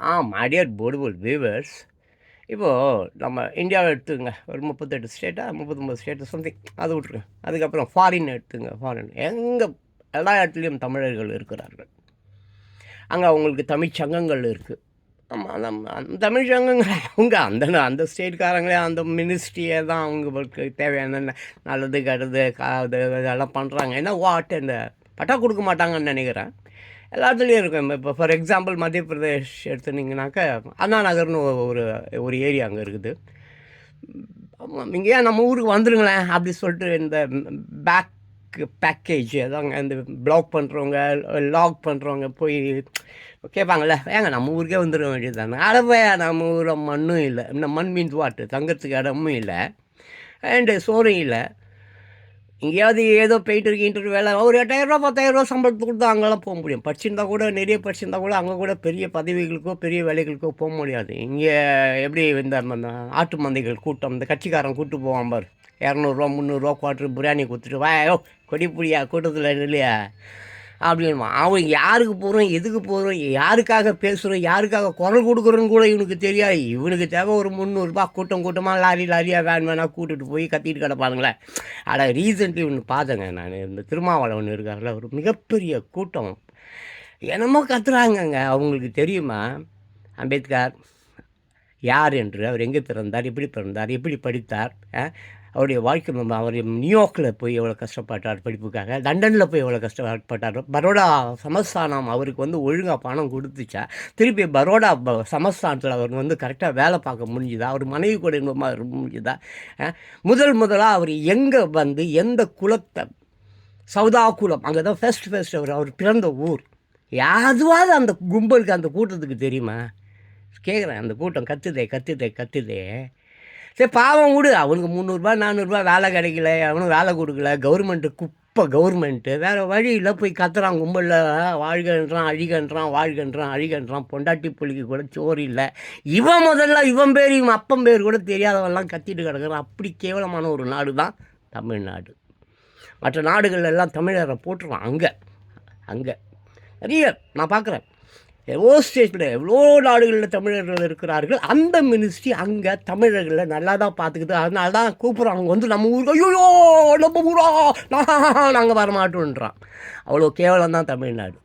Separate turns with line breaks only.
ஆ மாடியர் போர்டுபுல் viewers இப்போது நம்ம இந்தியாவை எடுத்துங்க ஒரு முப்பத்தெட்டு ஸ்டேட்டாக முப்பத்தொம்பது ஸ்டேட்டு சம்திங் அது விட்ருங்க அதுக்கப்புறம் ஃபாரின் எடுத்துங்க ஃபாரின் எங்கே எல்லா இடத்துலையும் தமிழர்கள் இருக்கிறார்கள். அங்கே அவங்களுக்கு தமிழ் சங்கங்கள் இருக்குது ஆமாம் அந்த தமிழ் சங்கங்கள் அவங்க அந்த அந்த ஸ்டேட்காரங்களே அந்த மினிஸ்ட்ரியே தான் அவங்களுக்கு தேவையான நல்லது கெடுது கா இதெல்லாம் பண்ணுறாங்க ஏன்னா வாட் இந்த பட்டா கொடுக்க மாட்டாங்கன்னு நினைக்கிறேன். எல்லாத்துலேயும் இருக்கும். இப்போ ஃபார் எக்ஸாம்பிள் மத்திய பிரதேஷ் எடுத்துனீங்கனாக்கா அண்ணா நகர்னு ஒரு ஒரு ஏரியா அங்கே இருக்குது. இங்கே ஏன் நம்ம ஊருக்கு வந்துருங்களேன் அப்படி சொல்லிட்டு இந்த பேக் பேக்கேஜ் அதாங்க இந்த பிளாக் பண்ணுறவங்க லாக் பண்ணுறவங்க போய் கேட்பாங்கள்ல ஏங்க நம்ம ஊருக்கே வந்துட வேண்டியது தானே அளவே நம்ம ஊரில் மண்ணும் இல்லை. இந்த மண் மீன் வாட்டு தங்கிறதுக்கு இடமும் இல்லை. அண்டு சோறும் இல்லை. எங்கேயாவது ஏதோ போயிட்டு இருக்கு இன்டர்வியூ வேலை ஒரு எட்டாயிரரூபா பத்தாயிரரூபா சம்பளத்துக்கு கொடுத்தா அங்கெல்லாம் போக முடியும். படிச்சிருந்தா கூட நிறைய படிச்சிருந்தா கூட அங்கே கூட பெரிய பதவிகளுக்கோ பெரிய வேலைகளுக்கோ போக முடியாது. இங்கே எப்படி இந்த ஆட்டு மந்தைகள் கூட்டம் இந்த கட்சிக்காரன் கூட்டு போவான் பார். இரநூறுவா முந்நூறுரூவா குவாட்ரு பிரியாணி கொடுத்துட்டு வா யோ கொடி புடியா கூட்டத்தில் இல்லையா அப்படின்னு அவன் யாருக்கு போகிறோம் எதுக்கு போகிறோம் யாருக்காக பேசுகிறோம் யாருக்காக குரல் கொடுக்குறோன்னு கூட இவனுக்கு தெரியாது. இவனுக்கு தேவை ஒரு முந்நூறுரூபா கூட்டம் கூட்டமாக லாரி லாரியாக வேன் வேணால் கூட்டிகிட்டு போய் கத்திட்டு கிடப்பானுங்களே. அட ரீசெண்ட்லி ஒன்று பார்த்தேங்க நான். இந்த திருமாவளவன் இருக்கார்ல ஒரு மிகப்பெரிய கூட்டம். என்னமோ கத்துறாங்கங்க. அவங்களுக்கு தெரியுமா? அம்பேத்கர் யார் என்று? அவர் எங்கே பிறந்தார்? எப்படி பிறந்தார்? எப்படி படித்தார்? அவருடைய வாழ்க்கை அவர் நியூயார்க்கில் போய் எவ்வளோ கஷ்டப்பட்டார் படிப்புக்காக லண்டனில் போய் எவ்வளோ கஷ்டப்பட்டார் பரோடா சமஸ்தானம் அவருக்கு வந்து ஒழுங்காக பணம் கொடுத்துச்சா திருப்பி பரோடா ப- சமஸ்தானத்தில் அவர் வந்து கரெக்டாக வேலை பார்க்க முடிஞ்சுதா அவர் மனைவி கூட இன்பமாக இருக்க முடிஞ்சுதா முதல் முதலாக அவர் எங்கே வந்து எந்த குலத்தை சவுதா குலம் அங்கே தான் ஃபர்ஸ்ட் ஃபர்ஸ்ட் அவர் அவர் பிறந்த ஊர். யாதுவாவது அந்த கும்பலுக்கு அந்த கூட்டத்துக்கு தெரியுமா? கேட்குறேன் அந்த கூட்டம் கத்துதே கத்துதே கத்துதே. சரி பாவம் விடு. அவனுக்கு முந்நூறுரூபா நானூறுரூபா வேலை கிடைக்கல. அவனும் வேலை கொடுக்கல. கவர்மெண்ட்டு குப்பை கவர்மெண்ட்டு வேறு வழியில் போய் கத்துறான் கும்பலில் வாழ்கன்றான் அழிகன்றான் வாழ்கன்றான் அழிகன்றான் பொண்டாட்டி புள்ளிக்கு கூட சோறு இல்லை. இவன் முதல்ல இவன் பேர் இவன் அப்பன் பேர் கூட தெரியாதவெல்லாம் கத்திட்டு கிடக்குறான். அப்படி கேவலமான ஒரு நாடு தான் தமிழ்நாடு. மற்ற நாடுகள் எல்லாம் தமிழரை போட்டுருவான் அங்கே. அங்கே. நிறைய நான் பார்க்குறேன் எவ்வளோ ஸ்டேட்டில் எவ்வளோ நாடுகளில் தமிழர்கள் இருக்கிறார்கள் அந்த மினிஸ்ட்ரி அங்கே தமிழர்களை நல்லா தான் பார்த்துக்குது. அதனால தான் கூப்பிட்றாங்க. வந்து நம்ம ஊருக்கு ஐயோ நம்ம ஊரா நாங்கள் வர மாட்டோன்றான் அவ்வளோ கேவலம் தான் தமிழ்நாடு.